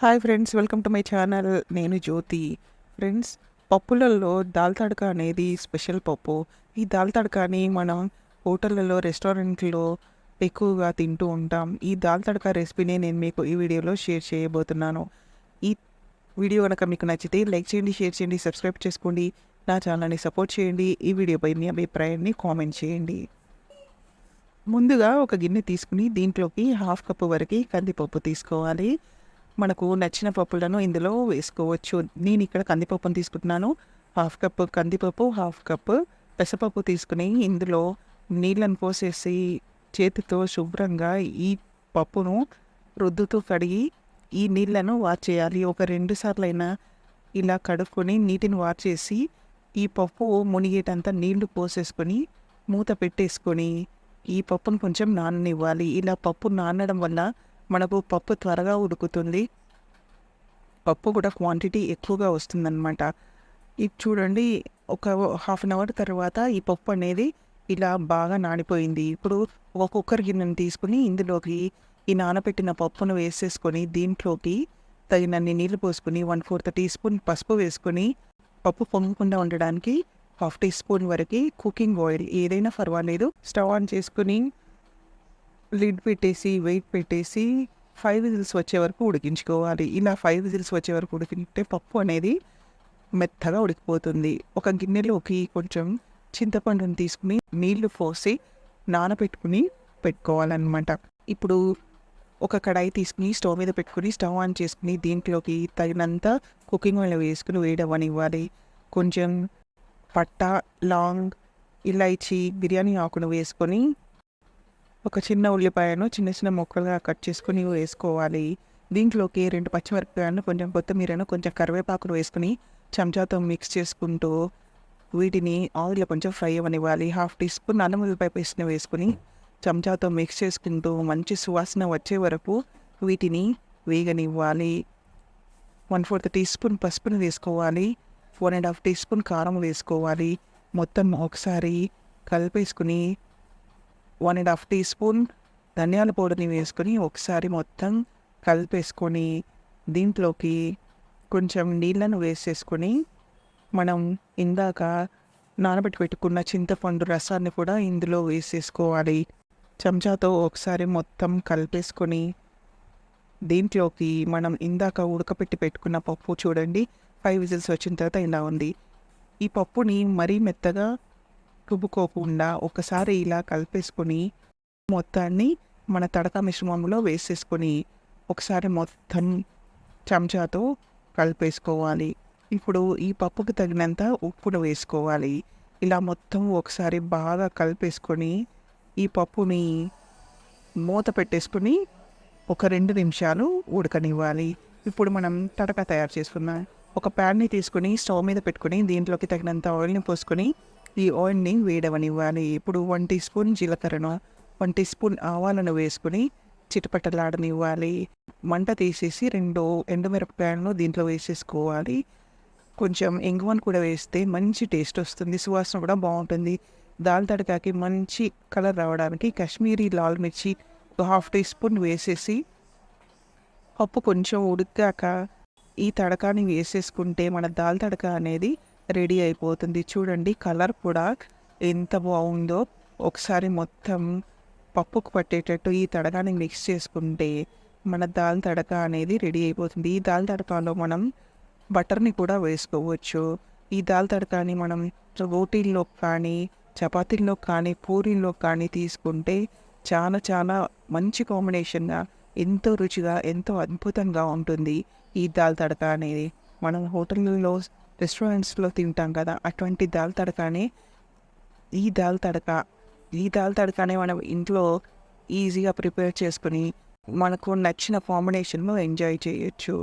Hi friends welcome to my channel నేను Jyothi. Friends పప్పులలో దాల్ తడక అనేది స్పెషల్ పప్పు. ఈ దాల్ తడకని మనం హోటళ్ళలో రెస్టారెంట్లో ఎక్కువగా తింటూ ఉంటాం. ఈ దాల్ తడక రెసిపీని నేను మీకు ఈ వీడియోలో షేర్ చేయబోతున్నాను. ఈ వీడియో కనుక మీకు నచ్చితే లైక్ చేయండి షేర్ చేయండి సబ్స్క్రైబ్ చేసుకోండి. నా ఛానల్ని సపోర్ట్ చేయండి. ఈ వీడియోపై మీ అభిప్రాయాన్ని కామెంట్ చేయండి. ముందుగా ఒక గిన్నె తీసుకుని దీంట్లోకి హాఫ్ కప్పు వరకు కందిపప్పు తీసుకోవాలి. మనకు నచ్చిన పప్పులను ఇందులో వేసుకోవచ్చు. నేను ఇక్కడ కందిపప్పును తీసుకుంటున్నాను. హాఫ్ కప్పు కందిపప్పు హాఫ్ కప్పు పెసపప్పు తీసుకుని ఇందులో నీళ్ళను పోసేసి చేతితో శుభ్రంగా ఈ పప్పును రుద్దుతూ కడిగి ఈ నీళ్ళను వార్చేయాలి ఒక రెండు సార్లైనా ఇలా కడుక్కొని నీటిని వార్చేసి ఈ పప్పు మునిగేటంత నీళ్ళు పోసేసుకొని మూత పెట్టేసుకొని ఈ పప్పును కొంచెం నాననివ్వాలి. ఇలా పప్పు నానడం వల్ల మనకు పప్పు త్వరగా ఉడుకుతుంది. పప్పు కూడా క్వాంటిటీ ఎక్కువగా వస్తుందన్నమాట. ఇది చూడండి ఒక హాఫ్ అన్ అవర్ తర్వాత ఈ పప్పు అనేది ఇలా బాగా నానిపోయింది. ఇప్పుడు ఒక కుక్కర్ గిన్నెను తీసుకుని ఇందులోకి ఈ నానబెట్టిన పప్పును వేసేసుకొని దీంట్లోకి తగినన్ని నీళ్ళు పోసుకొని వన్ ఫోర్త్ టీ స్పూన్ పసుపు వేసుకొని పప్పు పొంగకుండా ఉండడానికి హాఫ్ టీ స్పూన్ వరకు కుకింగ్ ఆయిల్ ఏదైనా పర్వాలేదు. స్టవ్ ఆన్ చేసుకుని లిడ్ పెట్టేసి వెయిట్ పెట్టేసి ఫైవ్ విజిల్స్ వచ్చే వరకు ఉడికించుకోవాలి. ఇలా ఫైవ్ విజిల్స్ వచ్చే వరకు ఉడికింటే పప్పు అనేది మెత్తగా ఉడికిపోతుంది. ఒక గిన్నెలోకి కొంచెం చింతపండుని తీసుకుని నీళ్ళు పోసి నానబెట్టుకుని పెట్టుకోవాలన్నమాట. ఇప్పుడు ఒక కడాయి తీసుకుని స్టవ్ మీద పెట్టుకుని స్టవ్ ఆన్ చేసుకుని దీంట్లోకి తగినంత కుకింగ్ ఆయిల్ వేసుకుని వేయడవనివ్వాలి కొంచెం పట్ట లాంగ్ ఇలాచి బిర్యానీ ఆకును వేసుకొని ఒక చిన్న ఉల్లిపాయను చిన్న చిన్న ముక్కలుగా కట్ చేసుకుని వేసుకోవాలి. దీంట్లోకి రెండు పచ్చిమిరపకాయలను కొంచెం కొత్తిమీరను కొంచెం కరివేపాకును వేసుకుని చెంచాతో మిక్స్ చేసుకుంటూ వీటిని ఆయిల్లో కొంచెం ఫ్రై అవ్వనివ్వాలి హాఫ్ టీ స్పూన్ అల్లం ఉల్లిపాయ పేస్ట్ని వేసుకుని చెంచాతో మిక్స్ చేసుకుంటూ మంచి సువాసన వచ్చే వరకు వీటిని వేగనివ్వాలి. వన్ ఫోర్త్ టీ స్పూన్ పసుపును వేసుకోవాలి. One and half teaspoon కారం వేసుకోవాలి. మొత్తం ఒకసారి కలిపేసుకుని one and half teaspoon ధనియాల పౌడర్ని వేసుకొని ఒకసారి మొత్తం కలిపేసుకొని దీంట్లోకి కొంచెం నీళ్ళను వేసేసుకొని మనం ఇందాక నానబెట్టి పెట్టుకున్న చింతపండు రసాన్ని కూడా ఇందులో వేసేసుకోవాలి. చెంచాతో ఒకసారి మొత్తం కలిపేసుకొని దీంట్లోకి మనం ఇందాక ఉడకపెట్టి పెట్టుకున్న పప్పు చూడండి ఫైవ్ విజిల్స్ వచ్చిన తర్వాత ఇలా ఉంది. ఈ పప్పుని మరీ మెత్తగా రుబ్బుకోకుండా ఒకసారి ఇలా కలిపేసుకొని మొత్తాన్ని మన తడక మిశ్రమంలో వేసేసుకొని ఒకసారి మొత్తం చెంచాతో కలిపేసుకోవాలి. ఇప్పుడు ఈ పప్పుకు తగినంత ఉప్పును వేసుకోవాలి. ఇలా మొత్తం ఒకసారి బాగా కలిపేసుకొని ఈ పప్పుని మూత పెట్టేసుకొని ఒక రెండు నిమిషాలు ఉడకనివ్వాలి. ఇప్పుడు మనం తడక తయారు చేసుకుందాం. ఒక ప్యాన్ని తీసుకుని స్టవ్ మీద పెట్టుకుని దీంట్లోకి తగినంత ఆయిల్ని పోసుకొని ఈ ఆయిల్ని వేడవనివ్వాలి. ఇప్పుడు వన్ టీ స్పూన్ జీలకర్రను వన్ టీ స్పూన్ ఆవాలను వేసుకుని చిటపటలాడనివ్వాలి. మంట తీసేసి రెండు ఎండుమిరపకాయలను దీంట్లో వేసేసుకోవాలి. కొంచెం ఇంగువను కూడా వేస్తే మంచి టేస్ట్ వస్తుంది. సువాసన కూడా బాగుంటుంది. దాల్ తడకాకి మంచి కలర్ రావడానికి కాశ్మీరీ లాల్ మిర్చి ఒక హాఫ్ టీ స్పూన్ వేసేసి పప్పు కొంచెం ఉడికాక ఈ తడకాని వేసేసుకుంటే మన దాల్ తడక అనేది రెడీ అయిపోతుంది. చూడండి కలర్ కూడా ఎంత బాగుందో. ఒకసారి మొత్తం పప్పుకు పట్టేటట్టు ఈ తడకాని మిక్స్ చేసుకుంటే మన దాల్ తడక అనేది రెడీ అయిపోతుంది. ఈ దాల్ తడకలో మనం బటర్ని కూడా వేసుకోవచ్చు. ఈ దాల్ తడకాని మనం రోటీల్లో కానీ చపాతీల్లో కానీ పూరీల్లో కానీ తీసుకుంటే చాలా చాలా మంచి కాంబినేషన్గా ఎంతో రుచిగా ఎంతో అద్భుతంగా ఉంటుంది ఈ దాల్ తడక అనేది. మనం హోటళ్ళలో రెస్టారెంట్స్లో తింటాం కదా అటువంటి దాల్ తడకని ఈ దాల్ తడక ఈ దాల్ తడకనే మనం ఇంట్లో ఈజీగా ప్రిపేర్ చేసుకుని మనకు నచ్చిన కాంబినేషన్లో ఎంజాయ్ చేయొచ్చు.